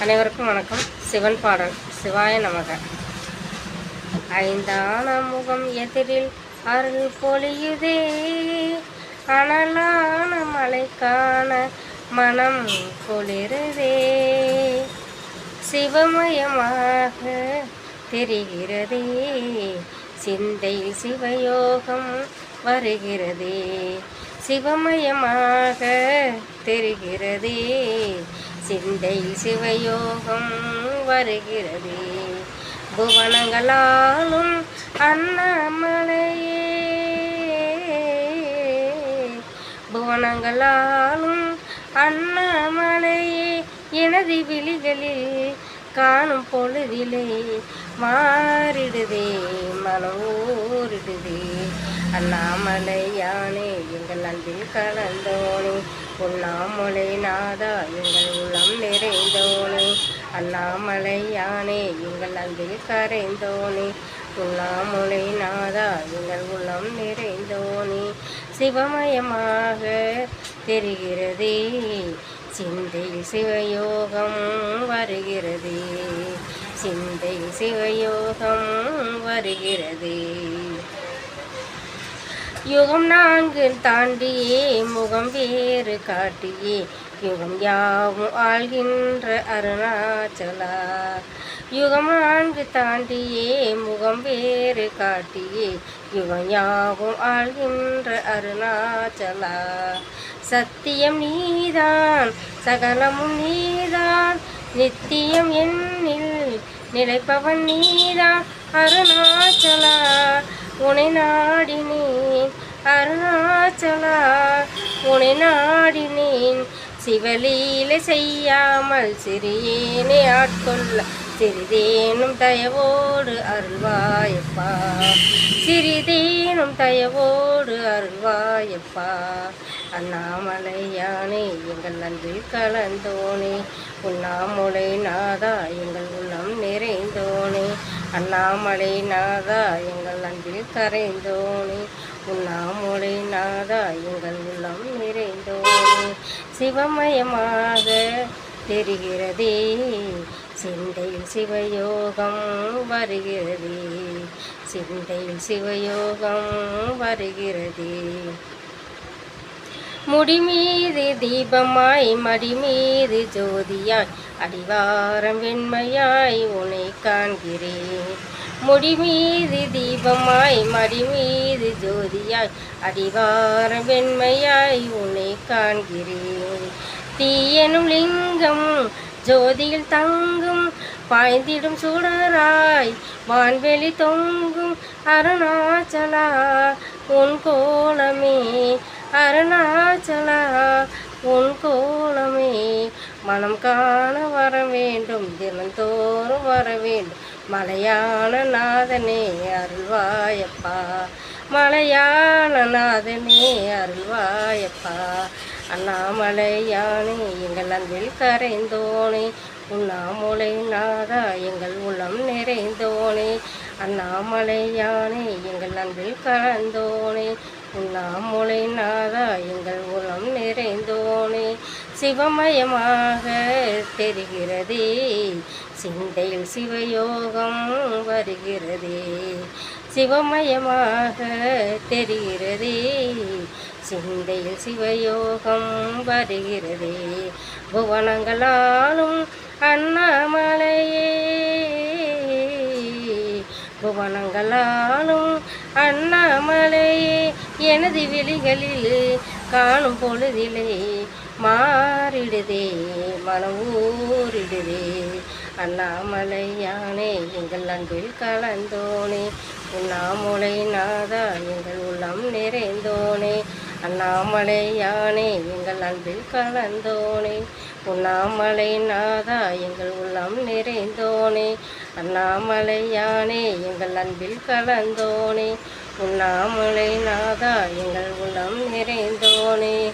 அனைவருக்கும் வணக்கம். சிவன் பாடல் சிவாய நமக. ஐந்தான முகம் எதிரில் அருள் பொழியுதே. அனலான மலைக்கான மனம் குளிருதே. சிவமயமாக தெரிகிறதே. சிந்தையில் சிவயோகம் வருகிறதே. சிவமயமாக தெரிகிறதே. சிந்தையில் சிவயோகம் வருகிறது. புவனங்களாலும் அண்ணாமலையே. புவனங்களாலும் அண்ணாமலையே. எனது விழிகளில் காணும் பொழுதிலே மாறிடுதே மனோரிடுதே. ஊறிடுதே அண்ணாமலை யானே எங்கள் அன்பில் கலந்தோனே. உண்ணாமலை நாதா எங்கள் உள்ளம் நிறைந்தோனே. அண்ணாமலை யானே எங்கள் அன்பில் கரைந்தோனே. உண்ணாமலை நாதா எங்கள் உள்ளம் நிறைந்தோனே. சிவமயமாக தெரிகிறதே. சிந்தையில் சிவயோகம் வருகிறதே. சிந்தை சிவயோகம் வருகிறதே. யுகம் நான்கு தாண்டியே முகம் வேறு காட்டியே. யுகம் யாவும் ஆள்கின்ற அருணாச்சலா. யுகம் நான்கு தாண்டியே முகம் வேறு காட்டியே. யுகம் யாவும் ஆள்கின்ற அருணாச்சலா. சத்தியம் நீதான் சகலமும் நீதான். நித்தியம் என்னில் நிலைப்பவன் நீதான் அருணாச்சலா. உனை நாடினே அருணாச்சலா உனை நாடினேன். சிவலீலை செய்யாமல் சிறியேனை ஆட்கொள்ள சிறிதேனும் தயவோடு அருள்வாயப்பா. சிறிதேனும் தயவோடு அருள்வாயப்பா. அண்ணாமலையானே எங்கள் அன்பில் கலந்தோனே. உண்ணாமுலை நாதா எங்கள் உள்ளம் நிறைந்தோனே. அண்ணாமலை நாதா எங்கள் அன்பில் கரைந்தோனே. உண்ணாமுலை நாதா எங்கள் உள்ளம் நிறைந்தோம் சிவமயமாக தெரிகிறதே. சிந்தையில் சிவயோகம் வருகிறதே. சிந்தையில் சிவயோகம் வருகிறதே. முடிமீது தீபமாய் மடிமீது ஜோதியாய் அடிவாரம் வெண்மையாய் உனை காண்கிறேன். முடிமீது தீபமாய் மடிமீது ஜோதியாய் அடிவார வெண்மையாய் உன்னை காண்கிறேன். தீயனும் லிங்கம் ஜோதியில் தங்கும் பாய்ந்திடும் சுடராய் வான்வெளி தொங்கும் அருணாச்சலா உன் கோலமே அருணாச்சலா உன் கோலமே. மனம் காண வர வேண்டும் தினந்தோறும் வர வேண்டும். மலையான நாதனே அருள்வாயப்பா. மலையான நாதனே அருள்வாயப்பா. அண்ணாமலையானே எங்கள் அன்பில் கரைந்தோனே. உண்ணாமலை நாதா எங்கள் உள்ளம் நிறைந்தோனே. அண்ணாமலையானே எங்கள் அன்பில் கலந்தோனே. உண்ணாமலை நாதா எங்கள் உள்ளம் நிறைந்தோனே. சிவமயமாக தெரிகிறதே. சிந்தையில் சிவயோகம் வருகிறதே. சிவமயமாக தெரிகிறதே. சிந்தையில் சிவயோகம் வருகிறதே. புவனங்களாலும் அண்ணாமலையே. புவனங்களாலும் அண்ணாமலையே. எனது விழிகளில் காணும் பொழுதிலே மாறிடுதே மனம் ஊறிடுதே அண்ணாமலையானே எங்கள் அன்பில் கலந்தோனே. உண்ணாமுலை நாதா எங்கள் உள்ளம் நிறைந்தோனே. அண்ணாமலையானே எங்கள் அன்பில் கலந்தோனே. உண்ணாமலை நாதா எங்கள் உள்ளம் நிறைந்தோனே. அண்ணாமலையானே எங்கள் அன்பில் கலந்தோனே. உண்ணாமலை நாதா எங்கள் உள்ளம் நிறைந்தோனே.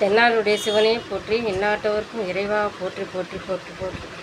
தென்னாடுடைய சிவனையும் போற்றி இன்னாட்டவருக்கும் இறைவா போற்றி போற்றி போற்றி போற்றி.